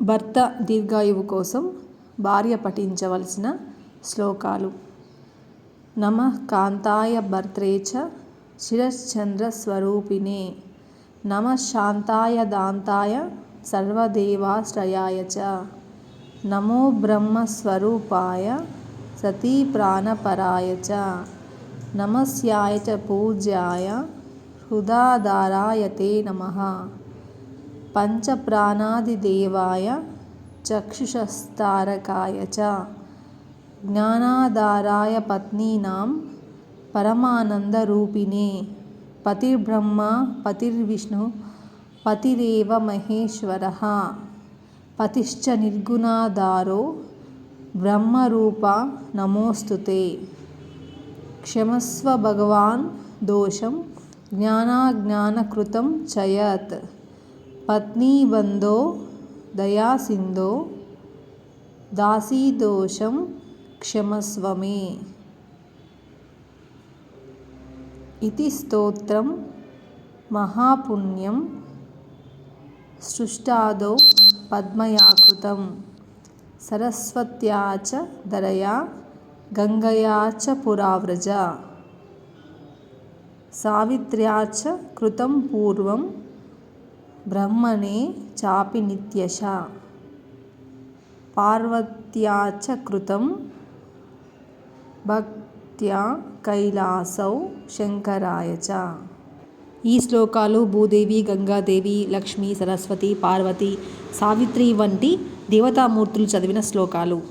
భర్త దీర్ఘాయువు కోసం భార్య పఠించవలసిన శ్లోకాలు. నమ కాంతాయ భర్త్రే శిరశ్చంద్ర స్వరూపిణే. నమ శాంతాయ దాంతాయ సర్వదేవాశ్రయాయ చ. నమో బ్రహ్మస్వరూపాయ సతీప్రాణపరాయ చ. నమస్యాయ చ పూజ్యాయ హృదాధారాయ తే నమః. పంచప్రాణాదిదేవాయ చక్షుషస్తారకాయ చ. జ్ఞానాధారాయ పత్నీనాం పరమానందరూపిణే. పతిర్బ్రహ్మ పతిర్విష్ణు పతిరేవ మహేశ్వర. పతిశ్చ నిర్గుణాధారో బ్రహ్మరూప నమోస్తుతే. క్షమస్వ భగవాన్ దోషం జ్ఞానాజ్ఞానకృతం చయత్ पत्नीबन्धो दयासिन्धो दासीदोषं क्षमस्व मे इति स्तोत्रं महापुण्यं सृष्टादौ पद्मया कृतं सरस्वत्या च दरया गङ्गया च पुराव्रजा। सावित्र्या च कृतं पूर्वं బ్రహ్మణే చాపి నిత్యశ. పార్వత్యా చ కృతం భక్త్యా కైలాసౌ శంకరాయ చ. ఈ శ్లోకాలు భూదేవి గంగాదేవి లక్ష్మి సరస్వతి పార్వతి సావిత్రి వంటి దేవతామూర్తులు చదివిన శ్లోకాలు.